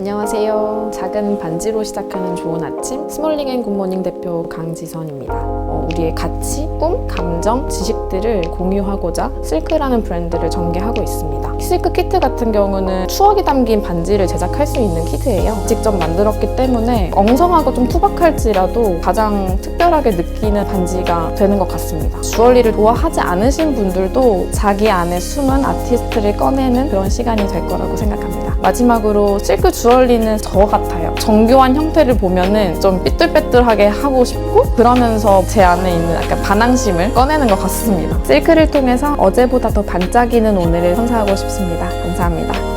안녕하세요. 작은 반지로 시작하는 좋은 아침 스몰링 앤 굿모닝 대표 강지선입니다. 어, 우리의 가치, 꿈, 감정, 지식들을 공유하고자 실크라는 브랜드를 전개하고 있습니다. 실크 키트 같은 경우는 추억이 담긴 반지를 제작할 수 있는 키트예요. 직접 만들었기 때문에 엉성하고 좀 투박할지라도 가장 특별하게 느끼는 반지가 되는 것 같습니다. 주얼리를 좋아하지 않으신 분들도 자기 안에 숨은 아티스트를 꺼내는 그런 시간이 될 거라고 생각합니다. 마지막으로 실크 주 얼리는 저 같아요. 정교한 형태를 보면은 좀 삐뚤빼뚤하게 하고 싶고 그러면서 제 안에 있는 약간 반항심을 꺼내는 것 같습니다. 실크를 통해서 어제보다 더 반짝이는 오늘을 선사하고 싶습니다. 감사합니다.